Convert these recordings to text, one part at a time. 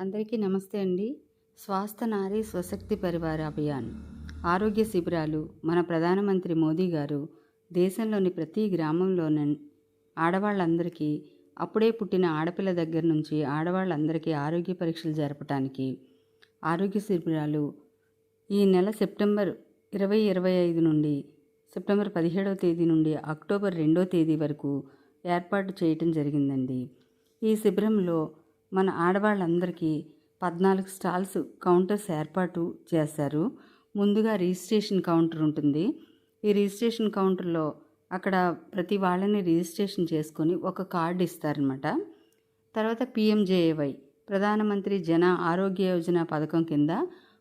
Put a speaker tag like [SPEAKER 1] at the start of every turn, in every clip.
[SPEAKER 1] అందరికీ నమస్తే అండి. స్వాస్థ నారీ స్వశక్తి పరివార అభియాన్. ఆరోగ్య శిబిరాలు మన ప్రధానమంత్రి మోదీ గారు దేశంలోని ప్రతి గ్రామంలోని ఆడవాళ్ళందరికీ అప్పుడే పుట్టిన ఆడపిల్ల దగ్గర నుంచి ఆడవాళ్ళందరికీ ఆరోగ్య పరీక్షలు జరపడానికి ఆరోగ్య శిబిరాలు ఈ నెల సెప్టెంబర్ ఇరవై ఇరవై ఐదు నుండి సెప్టెంబర్ పదిహేడవ తేదీ నుండి అక్టోబర్ రెండో తేదీ వరకు ఏర్పాటు చేయటం జరిగిందండి. ఈ శిబిరంలో మన ఆడవాళ్ళందరికీ పద్నాలుగు స్టాల్స్ కౌంటర్స్ ఏర్పాటు చేశారు. ముందుగా రిజిస్ట్రేషన్ కౌంటర్ ఉంటుంది. ఈ రిజిస్ట్రేషన్ కౌంటర్లో అక్కడ ప్రతి వాళ్ళని రిజిస్ట్రేషన్ చేసుకొని ఒక కార్డు ఇస్తారనమాట తర్వాత పిఎంజేఏవై ప్రధానమంత్రి జన ఆరోగ్య యోజన పథకం కింద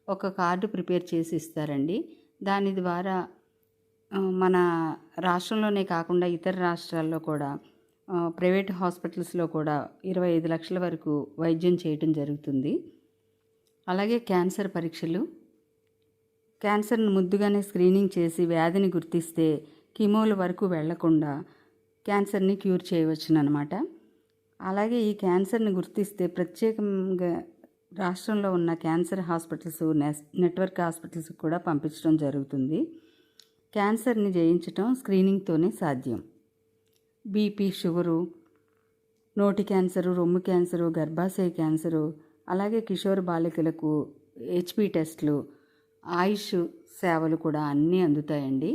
[SPEAKER 1] ఒక కార్డు ప్రిపేర్ చేసి ఇస్తారండి. దాని ద్వారా మన రాష్ట్రంలోనే కాకుండా ఇతర రాష్ట్రాల్లో కూడా ప్రైవేట్ హాస్పిటల్స్లో కూడా ఇరవై ఐదు లక్షల వరకు వైద్యం చేయటం జరుగుతుంది. అలాగే క్యాన్సర్ పరీక్షలు. క్యాన్సర్ను ముద్దుగానే స్క్రీనింగ్ చేసి వ్యాధిని గుర్తిస్తే కీమోల వరకు వెళ్ళకుండా క్యాన్సర్ని క్యూర్ చేయవచ్చునమాట అలాగే ఈ క్యాన్సర్ని గుర్తిస్తే ప్రత్యేకంగా రాష్ట్రంలో ఉన్న క్యాన్సర్ హాస్పిటల్స్ నెస్ నెట్వర్క్ హాస్పిటల్స్ కూడా పంపించడం జరుగుతుంది. క్యాన్సర్ని జయించటం స్క్రీనింగ్తోనే సాధ్యం. బీపీ షుగరు నోటి క్యాన్సరు రొమ్ము క్యాన్సరు గర్భాశయ క్యాన్సరు అలాగే కిషోర్ బాలికలకు హెచ్పి టెస్ట్లు ఆయుష్ సేవలు కూడా అన్నీ అందుతాయండి.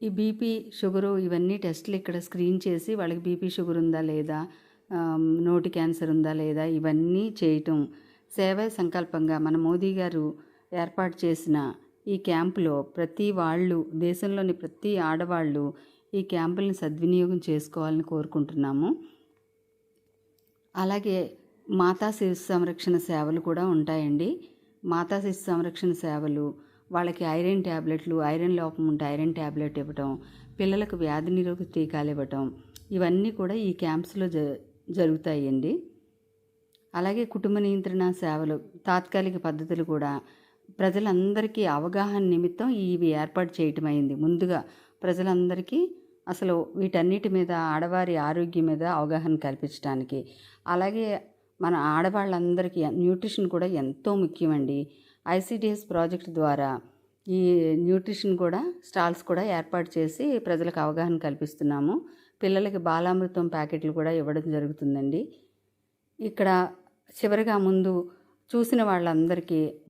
[SPEAKER 1] ఈ బీపీ షుగరు ఇవన్నీ టెస్ట్లు ఇక్కడ స్క్రీన్ చేసి వాళ్ళకి బీపీ షుగర్ ఉందా లేదా నోటి క్యాన్సర్ ఉందా లేదా ఇవన్నీ చేయటం సేవా సంకల్పంగా మన మోదీ గారు ఏర్పాటు చేసిన ఈ క్యాంపులో ప్రతి వాళ్ళు దేశంలోని ప్రతి ఆడవాళ్ళు ఈ క్యాంపుల్ని సద్వినియోగం చేసుకోవాలని కోరుకుంటున్నాము. అలాగే మాతా శిశు సంరక్షణ సేవలు కూడా ఉంటాయండి. మాతా శిశు సంరక్షణ సేవలు వాళ్ళకి ఐరన్ ట్యాబ్లెట్లు ఐరన్ లోపం ఉంటే ఐరన్ ట్యాబ్లెట్ ఇవ్వటం పిల్లలకు వ్యాధి నిరోధక టీకాలు ఇవ్వటం ఇవన్నీ కూడా ఈ క్యాంప్స్లో జ జరుగుతాయండి. అలాగే కుటుంబ నియంత్రణ సేవలు తాత్కాలిక పద్ధతులు కూడా ప్రజలందరికీ అవగాహన నిమిత్తం ఇవి ఏర్పాటు చేయటం అయింది ముందుగా ప్రజలందరికీ అసలు వీటన్నిటి మీద ఆడవారి ఆరోగ్యం మీద అవగాహన కల్పించడానికి అలాగే మన ఆడవాళ్ళందరికీ న్యూట్రిషన్ కూడా ఎంతో ముఖ్యమండి. ఐసిడిఎస్ ప్రాజెక్ట్ ద్వారా ఈ న్యూట్రిషన్ కూడా స్టాల్స్ కూడా ఏర్పాటు చేసి ప్రజలకు అవగాహన కల్పిస్తున్నాము. పిల్లలకి బాలామృతం ప్యాకెట్లు కూడా ఇవ్వడం జరుగుతుందండి. ఇక్కడ చివరిగా ముందు చూసిన వాళ్ళందరికీ